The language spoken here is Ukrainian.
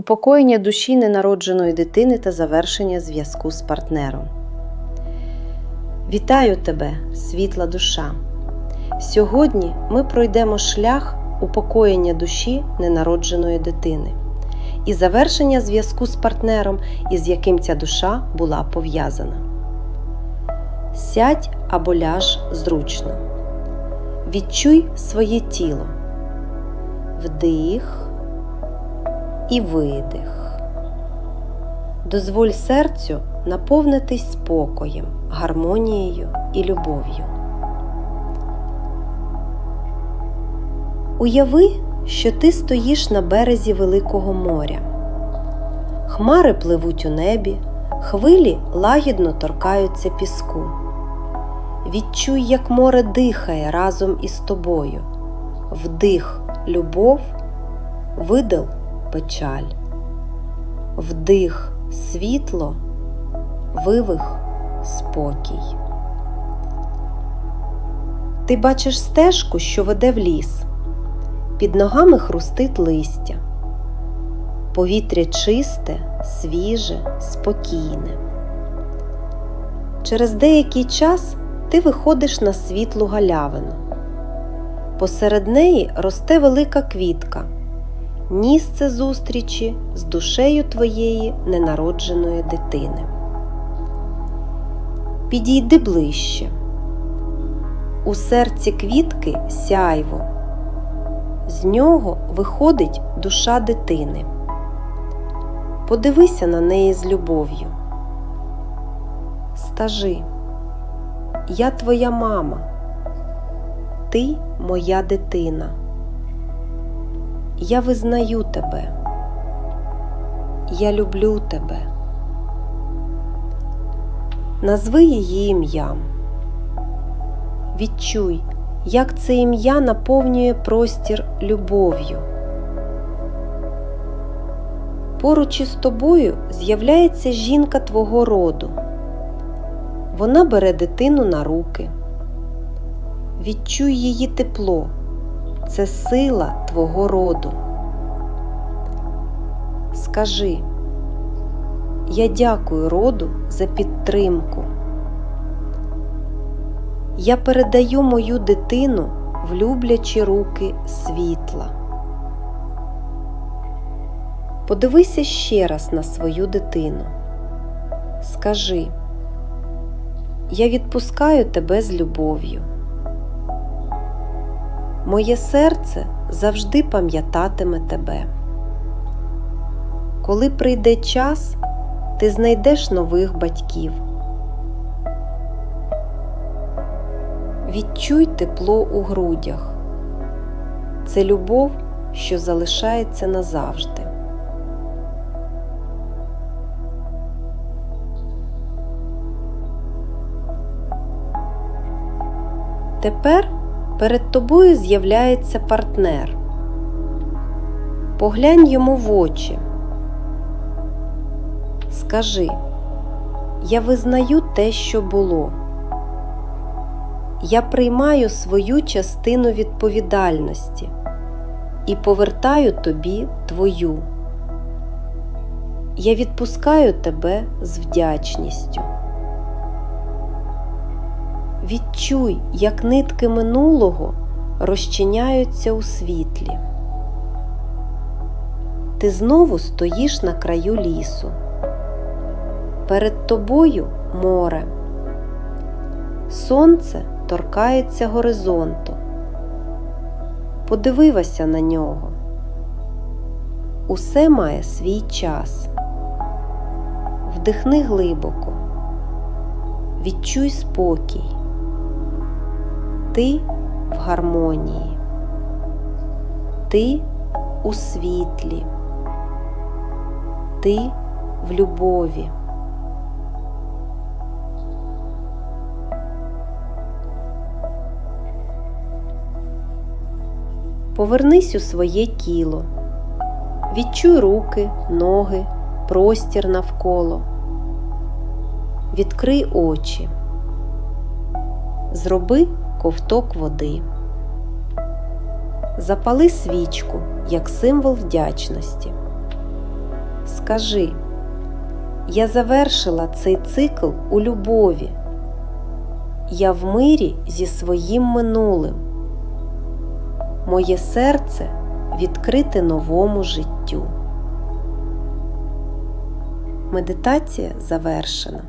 упокоєння душі ненародженої дитини та завершення зв'язку з партнером. Вітаю тебе, світла душа! Сьогодні ми пройдемо шлях упокоєння душі ненародженої дитини і завершення зв'язку з партнером, із яким ця душа була пов'язана. Сядь або ляж зручно. Відчуй своє тіло. Вдих і видих. Дозволь серцю наповнитись спокоєм, гармонією і любов'ю. Уяви, що ти стоїш на березі Великого моря. Хмари пливуть у небі, хвилі лагідно торкаються піску. Відчуй, як море дихає разом із тобою. Вдих любов, видих печаль. Вдих світло, вивих спокій. Ти бачиш стежку, що веде в ліс. Під ногами хрустить листя. Повітря чисте, свіже, спокійне. Через деякий час ти виходиш на світлу галявину. Посеред неї росте велика квітка, місце зустрічі з душею твоєї ненародженої дитини. Підійди ближче. У серці квітки сяйво. З нього виходить душа дитини. Подивися на неї з любов'ю. Скажи, я твоя мама, ти моя дитина. Я визнаю тебе. Я люблю тебе. Назви її ім'ям. Відчуй, як це ім'я наповнює простір любов'ю. Поруч із тобою з'являється жінка твого роду. Вона бере дитину на руки. Відчуй її тепло. Це сила твого роду. Скажи, я дякую роду за підтримку. Я передаю мою дитину в люблячі руки світла. Подивися ще раз на свою дитину. Скажи, я відпускаю тебе з любов'ю. Моє серце завжди пам'ятатиме тебе. Коли прийде час, ти знайдеш нових батьків. Відчуй тепло у грудях. Це любов, що залишається назавжди. Тепер перед тобою з'являється партнер. Поглянь йому в очі. Скажи, я визнаю те, що було. Я приймаю свою частину відповідальності і повертаю тобі твою. Я відпускаю тебе з вдячністю. Відчуй, як нитки минулого розчиняються у світлі. Ти знову стоїш на краю лісу. Перед тобою море. Сонце торкається горизонту. Подивилася на нього. Усе має свій час. Вдихни глибоко. Відчуй спокій. Ти в гармонії. Ти у світлі. Ти в любові. Повернись у своє тіло. Відчуй руки, ноги, простір навколо. Відкрий очі. Зроби ковток води. Запали свічку як символ вдячності. Скажи, я завершила цей цикл у любові. Я в мирі зі своїм минулим. Моє серце відкрите новому життю. Медитація завершена.